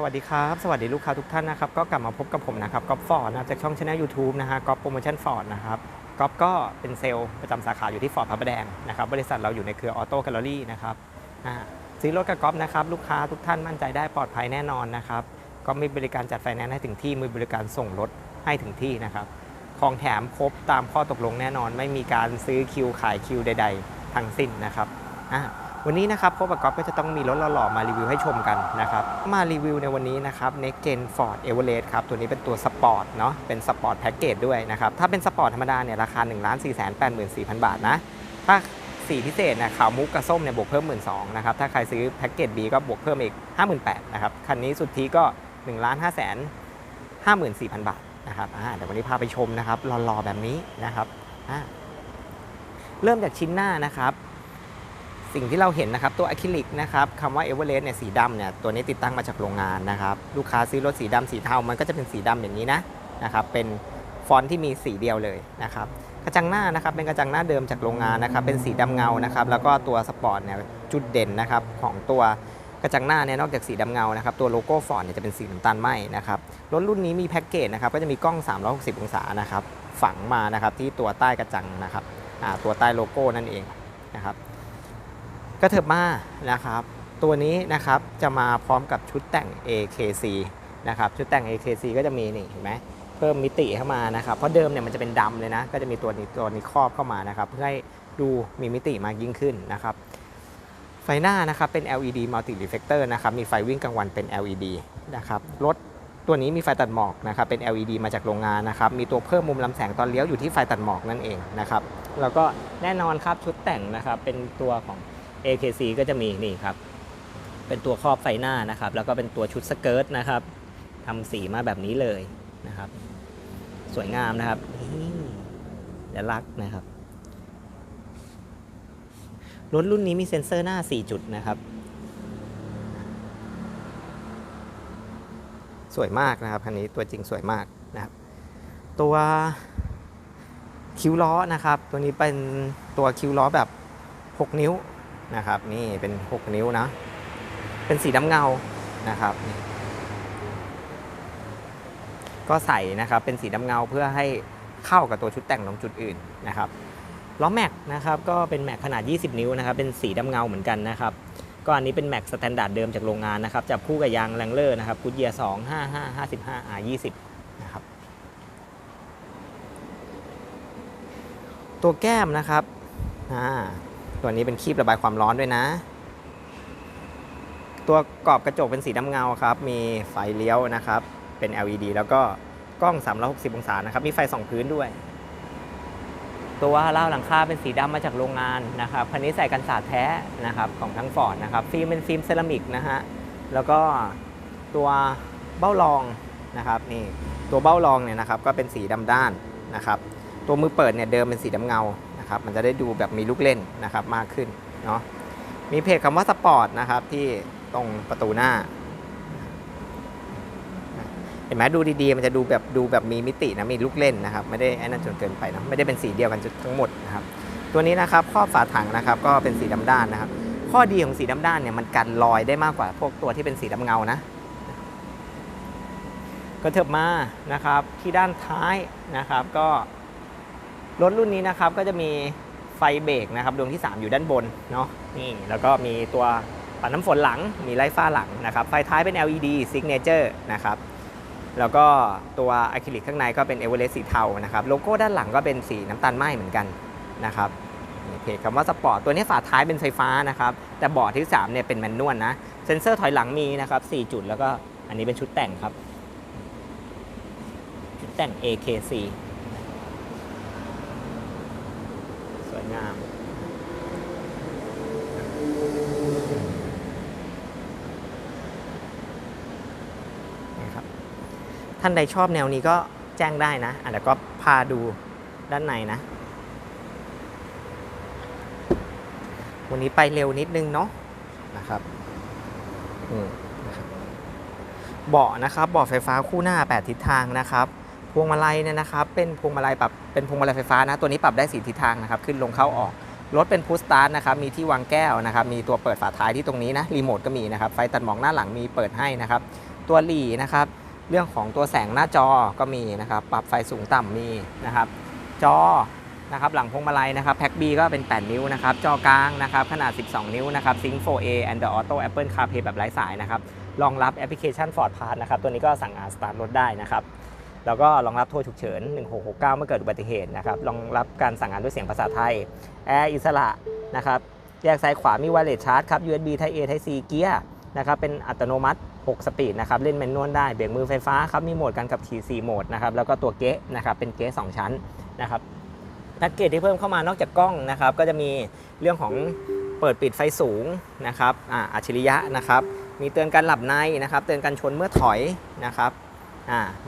สวัสดีครับ สวัสดีลูกค้าทุกท่านนะครับก็กลับมาพบกับผมนะครับก๊อฟฟอร์ดนะจากช่องช anel YouTube นะฮะก๊อฟโปรโมชั่นฟอร์ดนะครับก๊อฟก็เป็นเซลล์ประจำสาขาอยู่ที่ฟอร์ดพระประแดงนะครับบริษัทเราอยู่ในเครือออโต้แกลเลอรี่นะครับซื้อรถกับก๊อฟนะครับลูกค้าทุกท่านมั่นใจได้ปลอดภัยแน่นอนนะครับก็มีบริการจัดไฟแนนซ์ให้ถึงที่มีบริการส่งรถให้ถึงที่นะครับของแถมครบตามข้อตกลงแน่นอน ไม่มีการซื้อคิวขายคิวใด ๆ ทั้งสิ้นนะครับอ่า วันนี้นะครับพบกับก๊อฟก็จะต้องมีรถหล่อๆมารีวิวให้ชมกันนะครับ มารีวิวในวันนี้นะครับ Next Gen Ford Everest ครับ ตัวนี้เป็นตัวสปอร์ตเนาะ เป็นสปอร์ตแพ็กเกจด้วยนะครับ ถ้าเป็นสปอร์ตธรรมดาเนี่ยราคา 1 4 8 4 0 0 0 บาทนะ ถ้าสีพิเศษนะขาวมุกกับส้มเนี่ยบวกเพิ่ม 1 2ื่นนะครับ ถ้าใครซื้อแพ็กเกจ B ก็บวกเพิ่มอีก 58,000นะครับ คันนี้สุดทีก็1 5 5 5 4 0 0 0 บาทนะครับอ่าเดี๋ยววันนี้พาไปชมนะครับหล่อๆแบบนี้นะครับอ่าเริ่มจากชิ้นหน้านะครับ สิ่งที่เราเห็นนะครับตัวอะคริลิกนะครับคำว่าเอเวอเรสต์เนี่ยสีดำเนี่ยตัวนี้ติดตั้งมาจากโรงงานนะครับลูกค้าซื้อรถสีดำสีเทามันก็จะเป็นสีดำอย่างนี้นะนะครับเป็นฟอนต์ที่มีสีเดียวเลยนะครับกระจังหน้านะครับเป็นกระจังหน้าเดิมจากโรงงานนะครับเป็นสีดำเงานะครับแล้วก็ตัวสปอร์ตเนี่ยจุดเด่นนะครับของตัวกระจังหน้าเนี่ยนอกจากสีดำเงานะครับตัวโลโก้ฟอนต์เนี่ยจะเป็นสีน้ำตาลไหมนะครับรถรุ่นนี้มีแพ็กเกจนะครับก็จะมีกล้อง 360 องศานะครับฝังมานะครับที่ตัวใต้กระจังนะครับตัวใต้โลโก้นั่นเองนะครับ ก็เถิบมานะครับ ตัวนี้นะครับจะมาพร้อมกับชุดแต่ง AKC นะครับชุดแต่ง AKC ก็จะมีนี่เห็นไหมเพิ่มมิติเข้ามานะครับ เพราะเดิมเนี่ยมันจะเป็นดำเลยนะ ก็จะมีตัวนี้ตัวนี้ครอบเข้ามานะครับ เพื่อให้ดูมีมิติมากยิ่งขึ้นนะครับ ไฟหน้านะครับเป็น LED multi reflector นะครับ มีไฟวิ่งกลางวันเป็น LED นะครับรถตัวนี้มีไฟตัดหมอกนะครับ เป็น LED มาจากโรงงานนะครับ มีตัวเพิ่มมุมลำแสงตอนเลี้ยวอยู่ที่ไฟตัดหมอกนั่นเองนะครับ แล้วก็แน่นอนครับชุดแต่งนะครับเป็นตัวของ AKC ก็จะมีนี่ครับ เป็นตัวครอบไฟหน้านะครับ แล้วก็เป็นตัวชุดสเกิร์ตนะครับทำสีมาแบบนี้เลยนะครับ สวยงามนะครับนี่เดี๋ยวลักนะครับรถรุ่นนี้มีเซ็นเซอร์หน้า 4 จุดนะครับ สวยมากนะครับคันนี้ตัวจริงสวยมากนะครับ ตัวคิ้วล้อนะครับ ตัวนี้เป็นตัวคิ้วล้อแบบ 6 นิ้ว นะครับ นี่เป็น 6 นิ้วนะ เป็นสีดำเงานะครับ ก็ใส่นะครับเป็นสีดำเงาเพื่อให้เข้ากับตัวชุดแต่งตรงจุดอื่นนะครับล้อแม็กนะครับก็เป็นแม็กขนาด 20 นิ้วนะครับ เป็นสีดำเงาเหมือนกันนะครับ ก็อันนี้เป็นแม็กสแตนดาร์ดเดิมจากโรงงานนะครับจับคู่กับยางแรงเลอร์นะครับกูดเยียร์2 5 5 55 R 20นะครับ ตัวแก้มนะครับอ่า ตัวนี้เป็นคีบระบายความร้อนด้วยนะ ตัวกรอบกระจกเป็นสีดำเงาครับ มีไฟเลี้ยวนะครับ เป็น LED แล้วก็กล้อง 360 องศานะครับ มีไฟสองพื้นด้วย ตัวเล่าหลังคาเป็นสีดำมาจากโรงงานนะครับคันนี้ใส่กันสาดแท้นะครับของทั้งฟอร์ดนะครับ ฟิล์มเป็นฟิล์มเซรามิกนะฮะ แล้วก็ตัวเบ้ารองนะครับนี่ตัวเบ้ารองเนี่ยนะครับก็เป็นสีดำด้านนะครับ ตัวมือเปิดเนี่ยเดิมเป็นสีดำเงา นะครับมันจะได้ดูแบบมีลูกเล่นนะครับมากขึ้นเนาะมีเพจคำว่าสปอร์ตนะครับที่ตรงประตูหน้าเห็นไหมดูดีๆ มันจะดูแบบดูแบบมีมิตินะมีลูกเล่นนะครับไม่ได้ไอ้นั่นจนเกินไปนะไม่ได้เป็นสีเดียวกันทั้งหมดนะครับตัวนี้นะครับครอบฝาถังนะครับก็เป็นสีดำด้านนะครับ ข้อดีของสีดำด้านเนี่ยมันกันรอยได้มากกว่าพวกตัวที่เป็นสีดำเงานะก็เถิบมานะครับที่ด้านท้ายนะครับก็ รถรุ่นนี้นะครับก็จะมีไฟเบรกนะครับดวงที่ 3 อยู่ด้านบนเนาะนี่แล้วก็มีตัวปัดน้ำฝนหลังมีไล่ฟ้าหลังนะครับไฟท้ายเป็น LED Signature นะครับแล้วก็ตัวอะคริลิกข้างในก็เป็นเอเวอเรสต์สีเทานะครับโลโก้ด้านหลังก็เป็นสีน้ำตาลไหม้เหมือนกันนะครับเพจคำว่าสปอร์ตตัวนี้ฝาท้ายเป็นไฟฟ้านะครับแต่บอร์ดที่3เนี่ยเป็นแมนนวลนะเซ็นเซอร์ถอยหลังมีนะครับ4จุดแล้วก็อันนี้เป็นชุดแต่งครับ ชุดแต่ง AKC สวย งามนะครับท่านใดชอบแนวนี้ก็แจ้งได้นะอะเดี๋ยวก็พาดูด้านในนะ วันนี้ไปเร็วนิดนึงเนาะนะครับอืมนะครับเบาะนะครับเบาะไฟฟ้าคู่หน้า 8 ทิศทางนะครับ วงมาลัยเนี่ยนะครับเป็นพวงมาลัยปรับเป็นพวงมาลัยไฟฟ้านะตัวนี้ปรับได้สีทิศทางนะครับขึ้นลงเข้าออกรถเป็นพุชสตาร์ทนะครับมีที่วางแก้วนะครับมีตัวเปิดฝาท้ายที่ตรงนี้นะรีโมทก็มีนะครับไฟตัดหมอกหน้าหลังมีเปิดให้นะครับตัวหลีนะครับเรื่องของตัวแสงหน้าจอก็มีนะครับปรับไฟสูงต่ำมีนะครับจอนะครับหลังพวงมาลัยนะครับแพ็ค B ก็เป็น 8 นิ้วนะครับจอกลางนะครับขนาด 12 นิ้วนะครับ Sync 4A Android Auto Apple CarPlay แบบไร้สายนะครับรองรับแอปพลิเคชัน Ford Pass นะครับตัวนี้ก็สั่งงานสตาร์ทรถได้นะครับ แล้วก็รองรับโทรฉุกเฉิน 1669 เมื่อเกิดอุบัติเหตุนะครับรองรับการสั่งงานด้วยเสียงภาษาไทย แอร์อิสระนะครับแยกซ้ายขวามี wireless charge ครับ USB Type A Type C เกียร์นะครับเป็นอัตโนมัติ 6 สปีดนะครับเล่นแมนนวลได้เบรกมือไฟฟ้าครับมีโหมดการขับขี่ 4 โหมดนะครับแล้วก็ตัวเก๊ะนะครับเป็นเก๊ะ2ชั้นนะครับแพ็กเกจที่เพิ่มเข้ามานอกจากกล้องนะครับก็จะมีเรื่องของเปิดปิดไฟสูงนะครับอ่าอัจฉริยะนะครับมีเตือนการหลับในนะครับ เตือนการชนเมื่อถอยนะครับ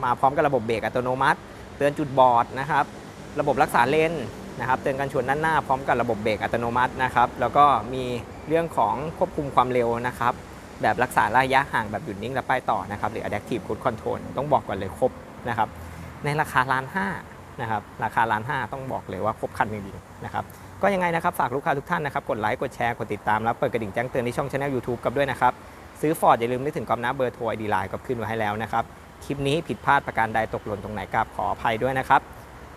มาพร้อมกับระบบเบรกอัตโนมัติ เตือนจุดบอดนะครับ ระบบรักษาเลนนะครับ เตือนการชนด้านหน้าพร้อมกับระบบเบรกอัตโนมัตินะครับ แล้วก็มีเรื่องของควบคุมความเร็วนะครับ แบบรักษาระยะห่างแบบหยุดนิ่งและไปต่อนะครับ หรือ adaptive cruise control ต้องบอกก่อนเลยครบนะครับ ในราคาล้านห้านะครับ ราคาล้านห้าต้องบอกเลยว่าครบคันจริงๆนะครับ ก็ยังไงนะครับฝากลูกค้าทุกท่านนะครับ กดไลค์ กดแชร์ กดติดตาม แล้วเปิดกระดิ่งแจ้งเตือนที่ช่องช anel YouTube กับด้วยนะครับ ซื้อฟอร์ดอย่าลืมนึกถึงกอมนะเบอร์โทรไอดีไลน์ก็ขึ้นไว้ให้แล้วนะครับ คลิปนี้ผิดพลาดประการใดตกหล่นตรงไหนกราบขออภัยด้วยนะครับ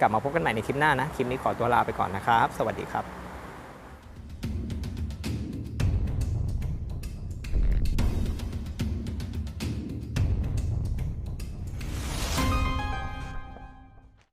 กลับมาพบกันใหม่ในคลิปหน้านะ คลิปนี้ขอตัวลาไปก่อนนะครับ สวัสดีครับ